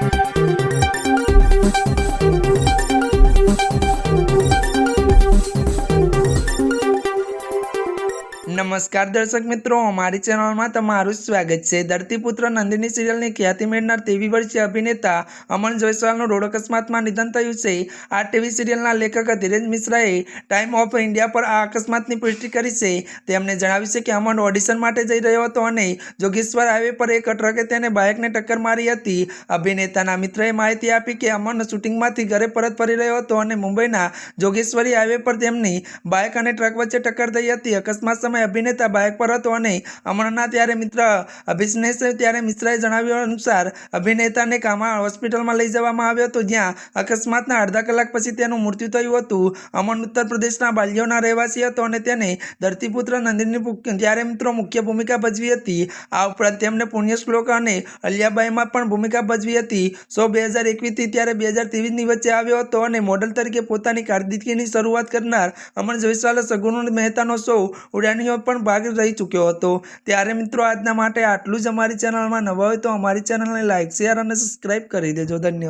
Thank you. નમસ્કાર દર્શક મિત્રો, અમારી ચેનલમાં તમારું સ્વાગત છે. ધરતીપુત્ર નંદિની સિરિયલની ખ્યાતિ મેળનાર તેવી વર્ષીય અભિનેતા અમન જયસ્વાલનું રોડ અકસ્માતમાં નિધન થયું છે. આ ટીવી સિરિયલના લેખક ધીરેજ મિશ્રાએ ટાઈમ ઓફ ઇન્ડિયા પર આ અકસ્માતની પુષ્ટિ કરી છે. તેમણે જણાવ્યું છે કે અમન ઓડિશન માટે જઈ રહ્યો હતો અને જોગેશ્વર હાઈવે પર એક ટ્રકે તેને બાઇકને ટક્કર મારી હતી. અભિનેતાના મિત્રએ માહિતી આપી કે અમન શૂટિંગમાંથી ઘરે પરત ફરી રહ્યો હતો અને મુંબઈના જોગેશ્વરી હાઈવે પર તેમની બાઇક અને ટ્રક વચ્ચે ટક્કર થઈ હતી. અકસ્માત સમયે અભિનેતા બાઇક પર હતો અને અમરના ત્યારે મિત્ર અભિષનેશ ત્યારે મિશ્રાએ જણાવ્યું અનુસાર, અભિનેતાને કામા હોસ્પિટલમાં લઈ જવામાં આવ્યો હતો, જ્યાં અકસ્માતના અડધા કલાક પછી તેનું મૃત્યુ થયું હતું. અમન ઉત્તર પ્રદેશના બાલ્યોના રહેવાસી હતો અને તેને ધરતીપુત્ર નંદિની ત્યારે મિત્રો મુખ્ય ભૂમિકા ભજવી હતી. આ ઉપરાંત તેમણે પુણ્ય શ્લોક અને અલિયાબાઈમાં પણ ભૂમિકા ભજવી હતી. સો બે હજાર એકવીસથી ત્યારે બે હજાર ત્રેવીસની વચ્ચે આવ્યો હતો અને મોડલ તરીકે પોતાની કારકિર્દીની શરૂઆત કરનાર અમન જયસ્વાલે સગુણ મહેતાનો શો ઉડાનીઓ પણ ભાગ રહી ચૂક્યો હતો. ત્યારે મિત્રો, આજના માટે આટલું જ અમારી ચેનલમાં નવા હોય તો અમારી ચેનલને લાઇક શેર અને સબસ્ક્રાઈબ કરી દેજો. ધન્યવાદ.